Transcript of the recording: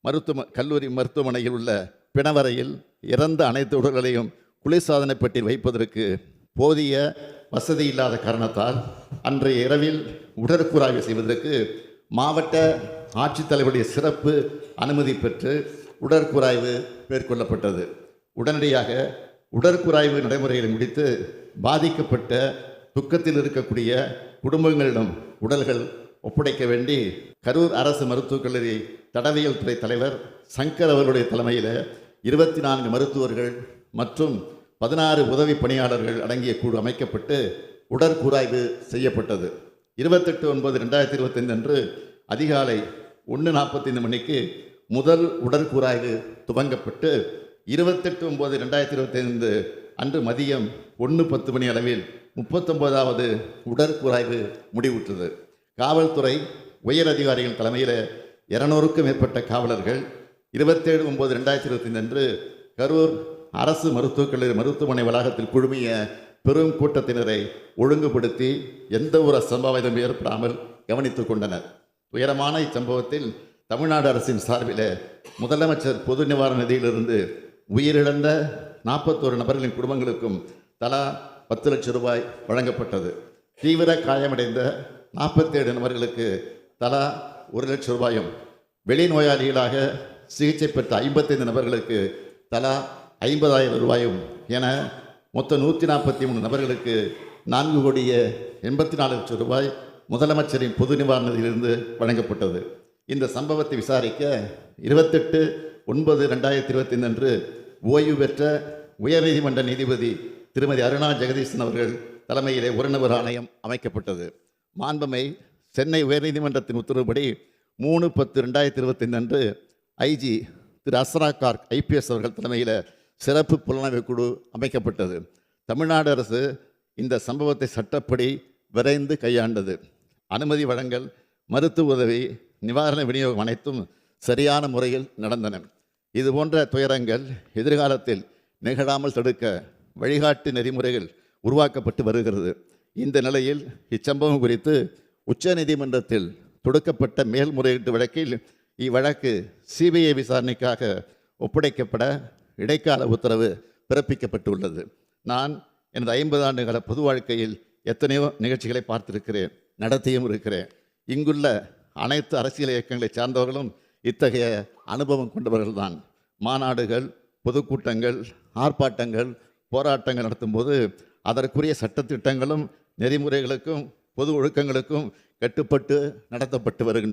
மருத்துவ கல்லூரி மருத்துவமனையில் உள்ள பிணவரையில் இறந்த அனைத்து உடல்களையும் குளிர்சாதன பெட்டியில் வைப்பதற்கு போதிய வசதி இல்லாத காரணத்தால் அன்றைய இரவில் உடற்கூறாய்வு செய்வதற்கு மாவட்ட ஆட்சித்தலைவருடைய சிறப்பு அனுமதி பெற்று உடற்கூறாய்வு மேற்கொள்ளப்பட்டது. உடனடியாக உடற்கூறாய்வு நடைமுறைகளை முடித்து பாதிக்கப்பட்ட துக்கத்தில் இருக்கக்கூடிய குடும்பங்களிடம் உடல்கள் ஒப்படைக்க வேண்டி கரூர் அரசு மருத்துவக் கல்லூரி தடவியல் துறை தலைவர் சங்கர் அவர்களுடைய தலைமையில் இருபத்தி நான்கு மருத்துவர்கள் மற்றும் பதினாறு உதவி பணியாளர்கள் அடங்கிய குழு அமைக்கப்பட்டு உடற்கூறாய்வு செய்யப்பட்டது. இருபத்தெட்டு ஒன்பது ரெண்டாயிரத்தி இருபத்தைந்து அன்று அதிகாலை ஒன்று நாற்பத்தைந்து மணிக்கு முதல் உடற்கூறாய்வு துவங்கப்பட்டு இருபத்தெட்டு ஒன்பது ரெண்டாயிரத்தி இருபத்தைந்து அன்று மதியம் ஒன்று பத்து மணி அளவில் முப்பத்தொன்பதாவது உடற்கூறாய்வு முடிவுற்றது. காவல்துறை உயர் அதிகாரிகள் தலைமையில் இருநூறுக்கும் மேற்பட்ட காவலர்கள் இருபத்தேழு ஒம்பது ரெண்டாயிரத்தி இருபத்தைந்து அன்று கரூர் அரசு மருத்துவக் கல்லூரி மருத்துவமனை வளாகத்தில் குழுமிய பெரும் கூட்டத்தினரை ஒழுங்குபடுத்தி எந்த ஒரு அசம்பாவிதம் ஏற்படாமல் கவனித்துக் கொண்டனர். உயரமான இச்சம்பவத்தில் தமிழ்நாடு அரசின் சார்பில் முதலமைச்சர் பொது நிவாரண நிதியிலிருந்து உயிரிழந்த நாற்பத்தோரு நபர்களின் குடும்பங்களுக்கும் தலா பத்து லட்சம் ரூபாய் வழங்கப்பட்டது. தீவிர காயமடைந்த நாற்பத்தேழு நபர்களுக்கு தலா ஒரு லட்சம் ரூபாயும் வெளிநோயாளிகளாக சிகிச்சை பெற்ற ஐம்பத்தைந்து நபர்களுக்கு தலா ஐம்பதாயிரம் ரூபாயும் என மொத்தம் நூற்றி நாற்பத்தி மூணு நபர்களுக்கு நான்கு கோடியே எண்பத்தி நாலு லட்சம் ரூபாய் முதலமைச்சரின் பொது நிவாரணத்திலிருந்து வழங்கப்பட்டது. இந்த சம்பவத்தை விசாரிக்க இருபத்தெட்டு ஒன்பது ரெண்டாயிரத்தி இருபத்தைந்து அன்று ஓய்வு பெற்ற உயர்நீதிமன்ற நீதிபதி திருமதி அருணா ஜெகதீசன் அவர்கள் தலைமையிலே ஒரு நபர் ஆணையம் அமைக்கப்பட்டது. மாண்பமை சென்னை உயர்நீதிமன்றத்தின் உத்தரவுப்படி மூணு பத்து ரெண்டாயிரத்தி இருபத்தைந்து அன்று ஐஜி திரு அஸ்ரா கார்க் ஐபிஎஸ் அவர்கள் தலைமையில் சிறப்பு புலனாய்வு குழு அமைக்கப்பட்டது. தமிழ்நாடு அரசு இந்த சம்பவத்தை சட்டப்படி விரைந்து கையாண்டது. அனுமதி வழங்கல் மருத்துவ உதவி நிவாரண விநியோகம் அனைத்தும் சரியான முறையில் நடந்தன. இது போன்ற துயரங்கள் எதிர்காலத்தில் நிகழாமல் தடுக்க வழிகாட்டு நெறிமுறைகள் உருவாக்கப்பட்டு வருகிறது. இந்த நிலையில் இச்சம்பவம் குறித்து உச்சநீதிமன்றத்தில் தொடுக்கப்பட்ட மேல்முறையீட்டு வழக்கில் இவ்வழக்கு சிபிஐ விசாரணைக்காக ஒப்படைக்கப்பட இடைக்கால உத்தரவு பிறப்பிக்கப்பட்டுள்ளது. நான் எனது ஐம்பது ஆண்டுகால பொது வாழ்க்கையில் எத்தனையோ நிகழ்ச்சிகளை பார்த்திருக்கிறேன் நடத்தியும் இருக்கிறேன். இங்குள்ள அனைத்து அரசியல் இயக்கங்களை சார்ந்தவர்களும் இத்தகைய அனுபவம் கொண்டவர்கள்தான். மாநாடுகள் பொதுக்கூட்டங்கள் ஆர்ப்பாட்டங்கள் போராட்டங்கள் நடத்தும்போது அதற்குரிய சட்டத்திட்டங்களும் நெறிமுறைகளுக்கும் பொது ஒழுக்கங்களுக்கும் கட்டுப்பட்டு நடத்தப்பட்டு வருகின்ற